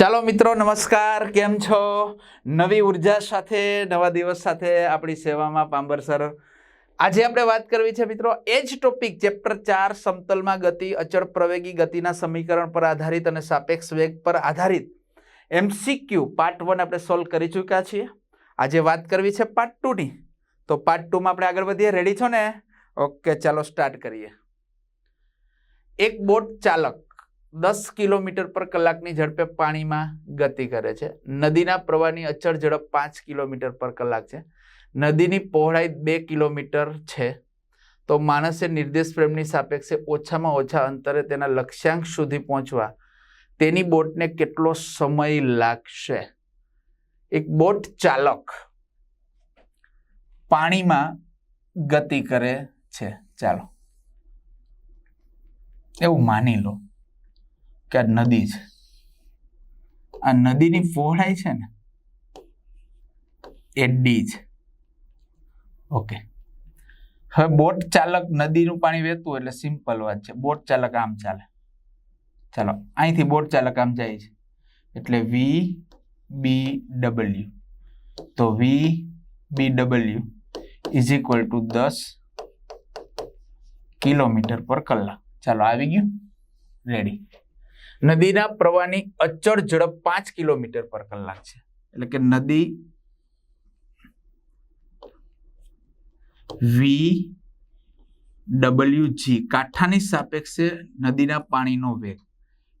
ચાલો મિત્રો, નમસ્કાર. કેમ છો? નવી ઊર્જા સાથે, નવા દિવસ સાથે આપણી સેવામાં પાંબર સર. આજે આપણે વાત કરવી છે મિત્રો, એ જ ટોપિક ચેપ્ટર ચાર, સમતલમાં ગતિ, અચળ પ્રવેગી ગતિના સમીકરણ પર આધારિત અને સાપેક્ષ વેગ પર આધારિત એમસીક્યુ પાર્ટ વન આપણે સોલ્વ કરી ચૂક્યા છીએ. આજે વાત કરવી છે પાર્ટ ટુની તો પાર્ટ ટુમાં આપણે આગળ વધીએ. રેડી છો ને? ઓકે ચાલો સ્ટાર્ટ કરીએ. એક બોટ ચાલક દસ કિલોમીટર પર કલાકની ઝડપે પાણીમાં ગતિ કરે છે. નદીના પ્રવાહની અચળ ઝડપ પાંચ કિલોમીટર પર કલાક છે. નદીની પહોળાઈ બે કિલોમીટર છે. તો માણસે નિર્દેશ ફ્રેમની સાપેક્ષે ઓછામાં ઓછા અંતરે તેના લક્ષ્યાંક સુધી પહોંચવા. તેની બોટને કેટલો સમય લાગશે? એક બોટ ચાલક પાણીમાં ગતિ કરે છે. ચાલો. એવું માની લો. કે આ નદી છે? આ નદીની પહોળાઈ છે ને, એ ડી છે. ઓકે હવે બોટ ચાલક નદીનું પાણી વહેતું એટલે સિમ્પલ વાત છે. બોટ ચાલક આમ ચાલે. ચાલો, અહીંથી બોટ ચાલક આમ જાય છે. એટલે વી બી ડબલ્યુ તો V B W is equal to દસ કિલોમીટર પર કલાક. ચાલો, આવી ગયું? રેડી નદીના પ્રવાહની અચળ ઝડપ પાંચ કિલોમીટર પર કલાક છે. એટલે કે નદી વી ડબલ્યુ જી કાંઠાની સાપેક્ષે નદીના પાણીનો વેગ.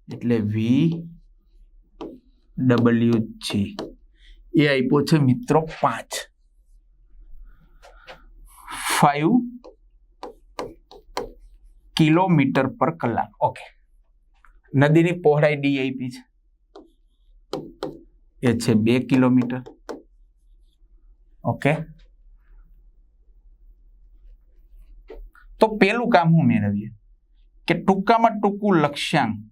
એટલે વી ડબલ્યુ જી એ આપ્યો છે મિત્રો પાંચ. ફાઈવ કિલોમીટર પર કલાક. ઓકે નદીની પહોળાઈ ડી છે. એ છે બે કિલોમીટર. ઓકે. તો પેલું કામ હું મેળવીએ? કે ટૂંકામાં ટૂંકું લક્ષ્યાંક.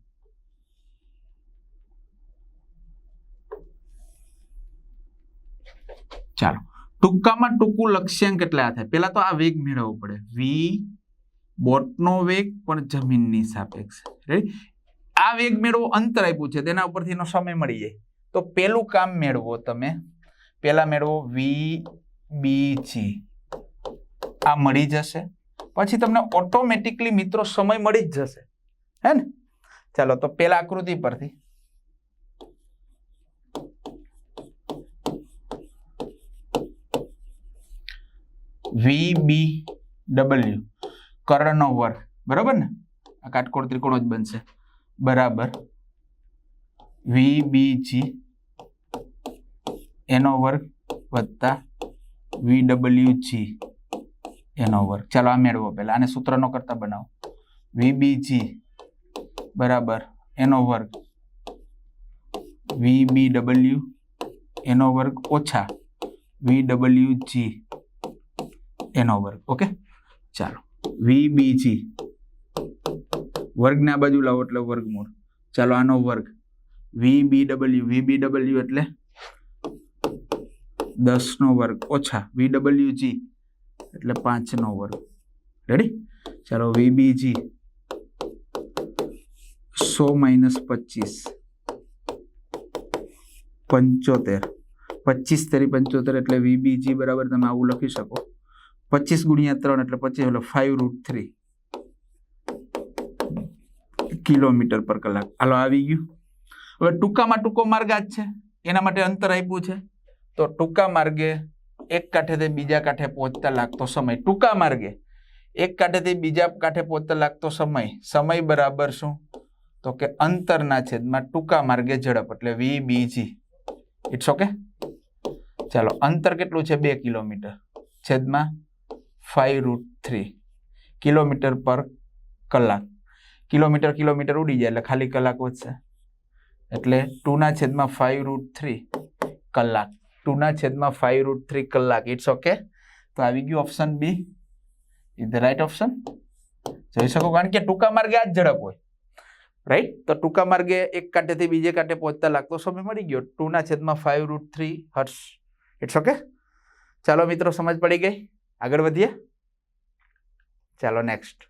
ચાલો. ટૂંકામાં ટૂંકું લક્ષ્યાંક એટલે આ થાય. પેલા તો આ વેગ મેળવવો પડે. વી બોટનો વેગ પણ જમીનની સાપેક્ષ. આ વેગ મેળવો, અંતર આપ્યું છે, તેના ઉપરથી સમય મળી જાય. તો પેલું કામ મેળવો તમે. પેલા મેળવો વી બી જી આ મળી જશે. પછી તમને ઓટોમેટિકલી મિત્રો સમય મળી જ જશે. હે ને? ચાલો, તો પેલા આકૃતિ પરથી. વી બી ડબલ્યુ કર્ણનો વર્ગ. બરાબર ને? આ કાટકોણ ત્રિકોણ જ બનશે. બરાબર. વી બી જી એનો વર્ગ વત્તા જી એનો વર્ગ. ચાલો આ મેળવો પહેલાં. આને સૂત્રનો કરતા બનાવો. વી બી જી બરાબર એનો વર્ગ વી બી ડબલ્યુ એનો વર્ગ ઓછા વી ડબલ્યુ જી એનો વર્ગ. ઓકે? ચાલો. વી બી જી વર્ગને આ બાજુ લાવો એટલે વર્ગમૂળ. ચાલો આનો વર્ગ. વી બી ડબલ્યુ. વી બી ડબલ્યુ એટલે દસનો વર્ગ. ઓછા. V W G. એટલે પાંચનો વર્ગ. રેડી ચાલો વી બી જી. સો માઇનસ પચીસ. પંચોતેર. પચીસ તેરી પંચોતેર એટલે વી બી જી બરાબર તમે આવું લખી શકો. પચીસ ગુણ્યા ત્રણ એટલે પચીસ એટલે ફાઈવ રૂટ થ્રી કિલોમીટર પર કલાક. હાલો, આવી ગયું. હવે ટૂંકામાં ટૂંકો માર્ગ આ જ છે. એના માટે અંતર આપ્યું છે. તો ટૂંકા માર્ગે એક કાંઠેથી બીજા કાંઠે પહોંચતા લાગતો સમય. ટૂંકા માર્ગે એક કાંઠેથી બીજા કાંઠે પહોંચતા લાગતો સમય. સમય બરાબર શું? તો કે અંતરના છેદમાં ટૂંકા માર્ગે ઝડપ, એટલે વી બીજી ઇટ્સ ઓકે ચાલો, અંતર કેટલું છે? બે કિલોમીટર. છેદમાં ફાઈવ રૂટ થ્રી કિલોમીટર પર કલાક. કિલોમીટર કિલોમીટર ઉડી જાય એટલે ખાલી કલાક વધશે. એટલે ટુના છેદમાં ફાઈવ રૂટ થ્રી કલાક. ટુના છેદમાં ફાઈવ રૂટ થ્રી કલાક. ઇટ્સ ઓકે તો આવી ગયું option B is the right option જોઈ શકો? કારણ કે ટૂંકા માર્ગે આ જ ઝડપ હોય. રાઈટ તો ટૂંકા માર્ગે એક કાંઠેથી બીજે કાંઠે પહોંચતા લાગતો સમય મળી ગયો. ટુના છેદમાં five root three Harsh it's okay ચાલો મિત્રો, સમજ પડી ગઈ? આગળ વધીએ. ચાલો નેક્સ્ટ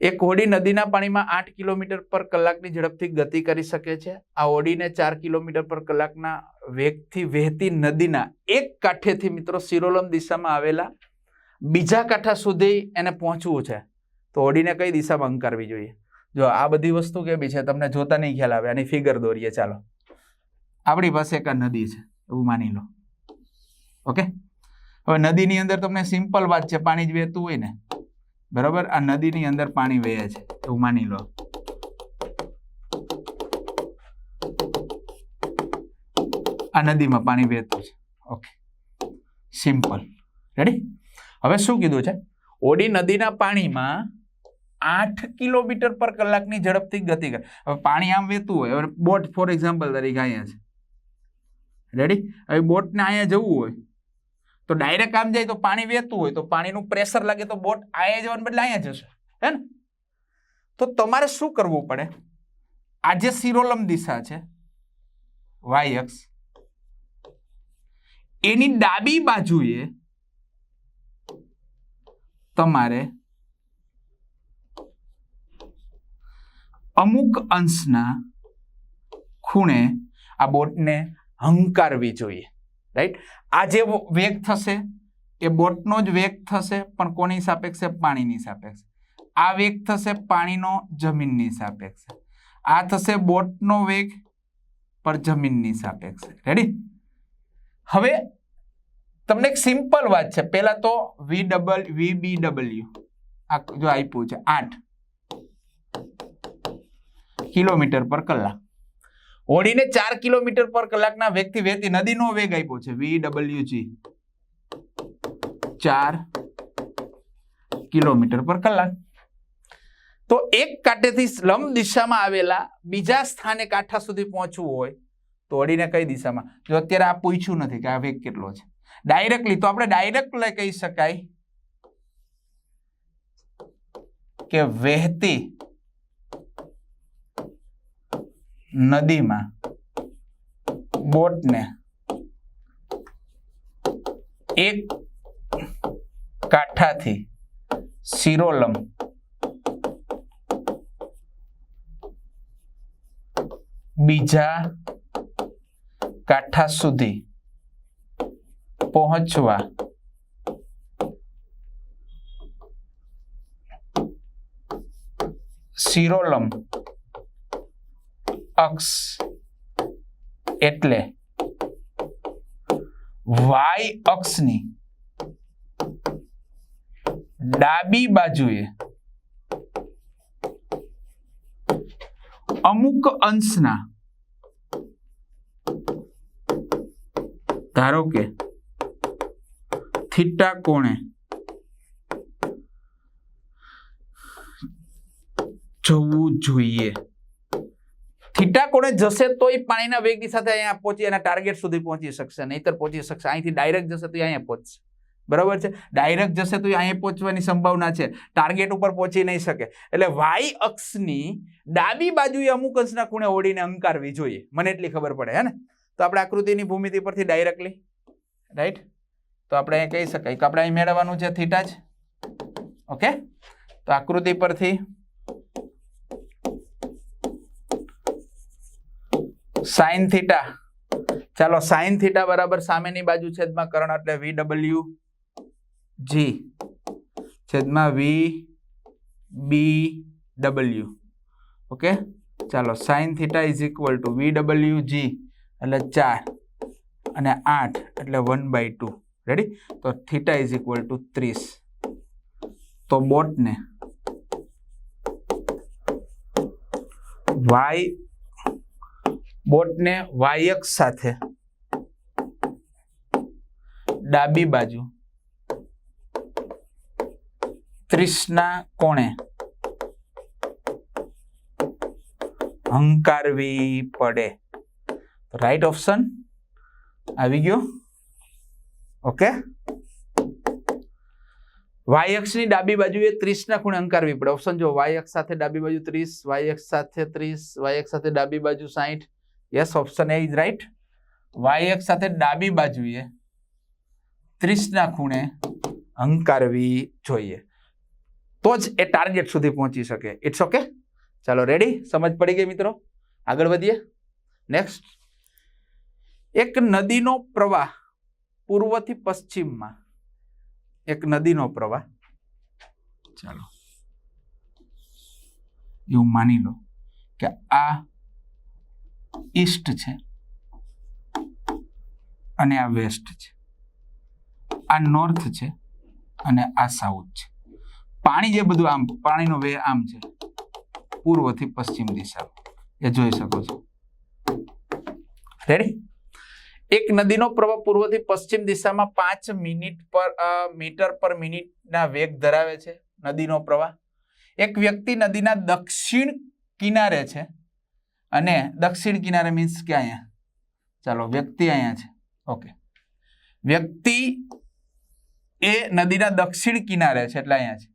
એક હોડી નદીના પાણીમાં આઠ કિલોમીટર પર કલાકની ઝડપથી ગતિ કરી શકે છે. આ હોડીને ચાર કિલોમીટર પર કલાકના વેગથી વહેતી નદીના એક કાંઠેથી મિત્રો સિરોલમ દિશામાં આવેલા બીજા કાંઠા સુધી એને પહોંચવું છે. તો હોડીને કઈ દિશામાં અંકારવી જોઈએ? જો આ બધી વસ્તુ કેવી છે? તમને જોતા નહીં ખ્યાલ આવે. આની ફિગર દોરીએ. ચાલો. આપણી પાસે એક નદી છે. એવું માની લો. ઓકે? હવે નદીની અંદર તમને સિમ્પલ વાત છે. પાણી જ વહેતું હોય ને. બરાબર? આ નદીની અંદર પાણી વહે છે એવું માની લો. આ નદીમાં પાણી વહેતું છે. ઓકે સિમ્પલ રેડી હવે શું કીધું છે? ઓડી નદીના પાણીમાં આઠ કિલોમીટર પર કલાકની ઝડપથી ગતિ કરે. હવે પાણી આમ વહેતું હોય, હવે બોટ ફોર એક્ઝામ્પલ તરીકે અહીંયા છે. રેડી હવે બોટને અહીંયા જવું હોય તો ડાયરેક્ટ આમ જાય તો પાણી વહેતું હોય, તો પાણીનું પ્રેશર લાગે તો બોટ આયા જવાને બદલે અહીંયા જશે, હે ને? તો તમારે શું કરવું પડે? આ જે સિરોલમ દિશા છે વાય અક્ષ, એની ડાબી બાજુએ તમારે અમુક અંશના ખૂણે આ બોટને હંકારવી જોઈએ. રાઈટ આ જે વેગ થશે, એ બોટનો જ વેગ થશે, પણ કોની સાપેક્ષે? પાણીની સાપેક્ષે. આ વેગ થશે પાણીનો જમીનની સાપેક્ષે. આ થશે બોટનો વેગ, પર જમીનની સાપેક્ષે. રેડી હવે તમને એક સિમ્પલ વાત છે. પહેલાં તો વી ડબલ વી બી ડબલ્યુ આ જો આપ્યું છે, આઠ કિલોમીટર પર કલાક. હોડીને ચાર કિલોમીટર પર કલાકના વેગથી વહેતી નદીનો વેગ આપ્યો છે. વી ડબલ્યુ જી ચાર કિલોમીટર પર કલાક. તો એક કાંઠેથી લંબ દિશામાં આવેલા બીજા સ્થાને કાંઠા સુધી પહોંચવું હોય તો હોડીને કઈ દિશામાં? જો અત્યારે આ પૂછ્યું નથી કે આ વેગ કેટલો છે. ડાયરેક્ટલી તો આપણે ડાયરેક્ટ કહી શકાય કે વહેતી નદીમાં બોટને એક કાંઠાથી સિરોલમ બીજા કાંઠા સુધી પહોંચવા સિરોલમ અક્ષ એટલે વાય અક્ષની ડાબી બાજુએ અમુક અંશના ધારો કે થીટા કોણે જવું જોઈએ. થીટા કોણે જશે તો એ પાણીના વેગની સાથે અહીંયા પહોંચી એના ટાર્ગેટ સુધી પહોંચી શકશે. નહીતર પહોંચી શકશે. અહીંથી ડાયરેક્ટ જશે તો અહીંયા પહોંચશે. બરાબર છે? ડાયરેક્ટ જશે તો અહીંયા પહોંચવાની સંભાવના છે. ટાર્ગેટ ઉપર પહોંચી નહીં શકે. એટલે વાય અક્ષની ડાબી બાજુએ અમુક અંશના ખૂણે ઓડીને અંકારવી જોઈએ મને એટલી ખબર પડે, હે ને? તો આપણે આકૃતિની ભૂમિતિ પરથી ડાયરેક્ટલી રાઈટ તો આપણે કહી શકાય કે આપણે અહીં મેળવવાનું છે થીટા જ. ઓકે તો આકૃતિ પરથી સાઈન થીટા. ચાલો, સાઈન થીટા બરાબર સામેની બાજુ છેદમાં કરણ એટલે વી ડબલ્યુ જી છેદમાં વી બી ડબલ્યુ ઓકે? ચાલો, sine theta is equal to V W G એટલે ચાર અને આઠ એટલે વન બાય ટુ રેડી તો થીટા ઇઝ ઇક્વલ ટુ ત્રીસ. તો બોટને વાય બોટને વાયક સાથે. ડાબી બાજુ. ત્રીસના કોણે? હંકારવી પડે. રાઈટ ઓપ્શન આવી ગયો. ઓકે. વાય અક્ષની ડાબી બાજુએ ત્રીસ ના ખૂણે અંકારવી પડે. ઓપ્શન જો વાય અક્ષ સાથે ડાબી બાજુ ત્રીસ વાય અક્ષ સાથે ત્રીસ વાય અક્ષ સાથે ડાબી બાજુ સાહીઠ yes option A is right Y અક્ષ સાથે ડાબી બાજુએ ત્રીસના ખૂણે હંકારવી જોઈએ. તો જ એ ટાર્ગેટ સુધી પહોંચી શકે. ઇટ્સ ઓકે ચાલો રેડી સમજ પડી ગઈ મિત્રો? આગળ વધીએ. નેક્સ્ટ એક નદીનો પ્રવાહ પૂર્વથી પશ્ચિમમાં. એક નદીનો પ્રવાહ. ચાલો. એવું માની લો કે આ ઈસ્ટ છે અને આ વેસ્ટ છે. આ નોર્થ છે અને આ સાઉથ છે. પાણી જે બધું આમ, પાણીનો વે આમ છે, પૂર્વથી પશ્ચિમ દિશા એ જોઈ શકો છો. રેડી એક નદીનો પ્રવાહ પૂર્વથી પશ્ચિમ દિશામાં પાંચ મિનિટ પર મીટર પર મિનિટના વેગ ધરાવે છે નદીનો પ્રવાહ. એક વ્યક્તિ નદીના દક્ષિણ કિનારે છે. અને દક્ષિણ કિનારે મીન્સ કે અહીંયા? ચાલો, વ્યક્તિ અહીંયા છે. ઓકે વ્યક્તિ એ નદીના દક્ષિણ કિનારે છે, એટલે અહીંયા છે.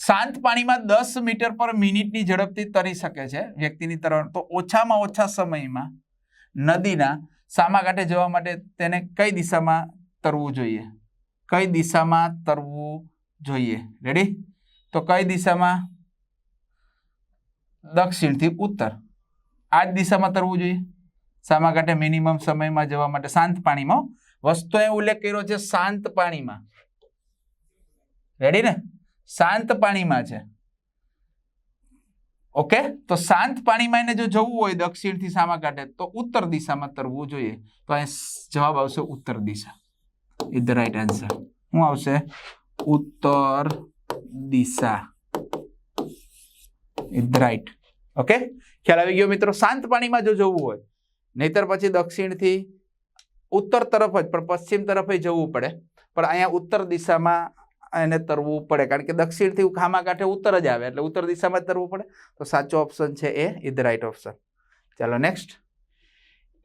શાંત પાણીમાં દસ મીટર પર મિનિટની ઝડપથી તરી શકે છે વ્યક્તિની તરણ તો ઓછામાં ઓછા સમયમાં નદીના સામા કાંઠે જવા માટે તેને કઈ દિશામાં તરવું જોઈએ? કઈ દિશામાં તરવું જોઈએ? રેડી તો કઈ દિશામાં? દક્ષિણથી ઉત્તર. આ જ દિશામાં તરવું જોઈએ. સામા કાંઠે મિનિમમ સમયમાં જવા માટે શાંત પાણીમાં વસ્તુએ ઉલ્લેખ કર્યો છે શાંત પાણીમાં. રેડી ને? શાંત પાણીમાં છે. ઓકે તો શાંત પાણીમાં એને જો જવું હોય દક્ષિણથી સામા કાંઠે, તો ઉત્તર દિશામાં તરવું જોઈએ. તો અહીં જવાબ આવશે ઉત્તર દિશા. ઇઝ ધ રાઈટ આન્સર શું આવશે? ઉત્તર દિશા. Is the right okay? ખ્યાલ આવી ગયો મિત્રો, શાંત પાણીમાં જો જવું હોય, નહીતર પછી દક્ષિણથી ઉત્તર તરફ જ, પણ પશ્ચિમ તરફ જવું પડે. પણ અહીંયા ઉત્તર દિશામાં એને તરવું પડે, કારણ કે દક્ષિણથી ખામા કાંઠે ઉત્તર જ આવે, એટલે ઉત્તર દિશામાં જ તરવું પડે. તો સાચો ઓપ્શન છે A is the right option. ચાલો નેક્સ્ટ.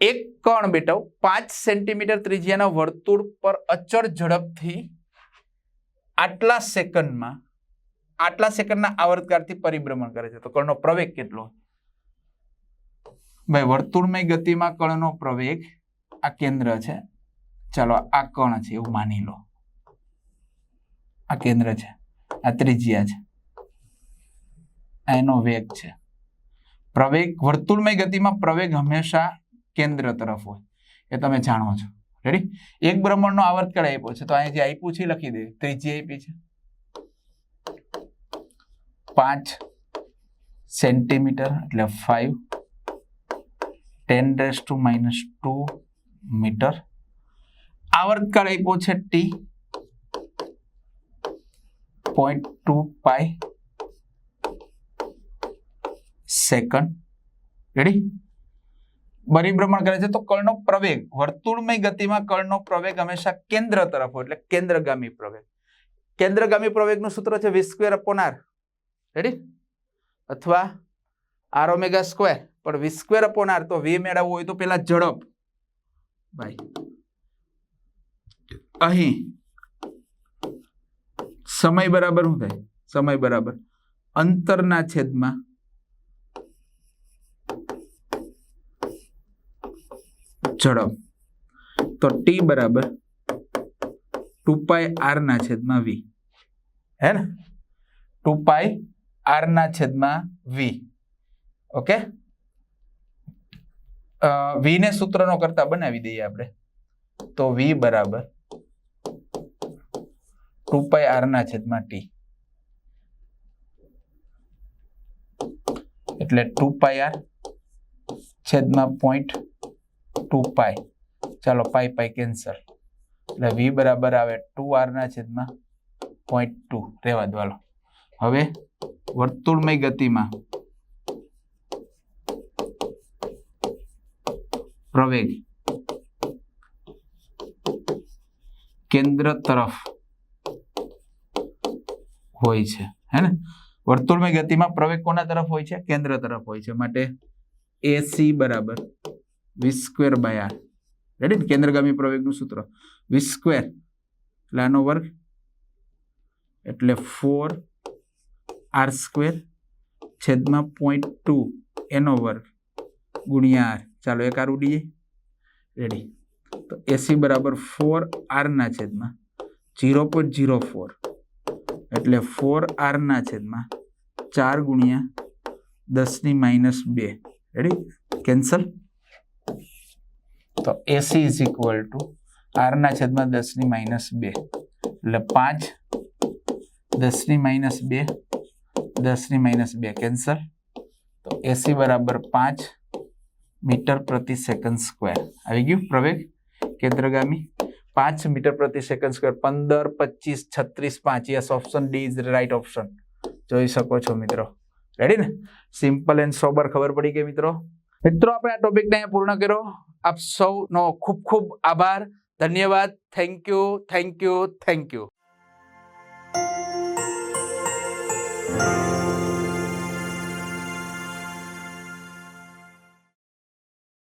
એક કણ બેટો પાંચ સેન્ટીમીટર ત્રિજ્યાના વર્તુળ પર અચળ ઝડપથી આટલા સેકન્ડમાં આટલા સેકન્ડના આવર્તકારથી પરિભ્રમણ કરે છે. તો કણનો પ્રવેગ કેટલો ભાઈ, વર્તુળમય ગતિમાં કણનો પ્રવેગ આ કેન્દ્ર છે. ચાલો, આ કણ છે, એવું માની લો. આ કેન્દ્ર છે. આ ત્રિજ્યા છે. આ એનો વેગ છે. પ્રવેગ, વર્તુળમય ગતિમાં પ્રવેગ હંમેશા કેન્દ્ર તરફ હોય. એ તમે જાણો છો. રેડી એક ભ્રમણનો આવર્તકાળ આપ્યો છે. તો અહીંયા જે આપ્યું છે લખી દે. ત્રીજી આપી છે. પાંચ સેન્ટીમીટર એટલે five ten raise to minus two metre આવર્તકાળ આપ્યો છે T point two pi second ready પરિભ્રમણ કરે છે તો કળનો પ્રવેગ. વર્તુળમય ગતિમાં કળનો પ્રવેગ હંમેશા કેન્દ્ર તરફ હોય, એટલે કેન્દ્રગામી પ્રવેગ. કેન્દ્રગામી પ્રવેગનું સૂત્ર છે વી સ્ક્વેર રેડી અથવા આર ઓમેગા સ્ક્વેર પણ વી સ્ક્વેર અપોન આર તો વી મેળવવું હોય તો પેલા ઝડપ. ભાઈ અહીં. સમય બરાબર શું થાય? સમય બરાબર. અંતરના છેદમાં ઝડપ. તો ટી બરાબર ટુ પાય આર ના છેદમાં વી હે ને? ટુ પાઈ આર ના છેદમાં વી. ઓકે? વી ને સૂત્રનો કરતા બનાવી દઈએ આપણે. તો વી બરાબર ટુ પાઈ આર ના છેદમાં ટી. એટલે ટુ પાઈ આર છેદમાં પોઈન્ટ ટુ પાઈ. ચાલો પાઈ પાઈ કેન્સલ. એટલે વી બરાબર આવે ટુ આર ના છેદમાં પોઈન્ટ ટુ. રહેવા દો હવે વર્તુળમય ગતિમાં પ્રવેગ. કેન્દ્ર તરફ હોય છે, હે ને? વર્તુળમય ગતિમાં પ્રવેગ કોના તરફ હોય છે? કેન્દ્ર તરફ હોય છે. માટે એસી બરાબર વી સ્ક્વેર બાય રેડી ને? કેન્દ્રગામી પ્રવેગનું સૂત્ર. વી સ્ક્વેર એટલે આનો વર્ગ એટલે ફોર આર સ્ક્વેર છેદમાં પોઈન્ટ ટુ એનો વર્ગ ગુણ્યા આર. ચાલો એક આર ઉડીએ. રેડી તો એસી બરાબર ફોર આરના છેદમાં જીરો પોઈન્ટ ઝીરો ફોર એટલે ફોર આરના છેદમાં ચાર ગુણ્યા દસની માઇનસ બે. રેડી કેન્સલ તો એસી ઇઝ ઇક્વલ ટુ આરના છેદમાં દસની માઇનસ બે. એટલે પાંચ દસની માઇનસ બે. દસની માઇનસ બે કેન્સલ તો એસી બરાબર પાંચ મીટર પ્રતિ સેકન્ડ સ્ક્વેર આવી ગયું? પ્રવેગ કેન્દ્રગામી પાંચ મીટર પ્રતિ સેકન્ડ સ્ક્વેર પંદર, પચીસ, છત્રીસ, પાંચ. Yes option D is right option જોઈ શકો છો મિત્રો. રેડી ને? સિમ્પલ એન્ડ સોબર ખબર પડી ગઈ મિત્રો? મિત્રો, આપણે આ ટોપિકને અહીંયા પૂર્ણ કર્યો. આપ સૌનો ખૂબ ખૂબ આભાર. ધન્યવાદ. Thank you thank you thank you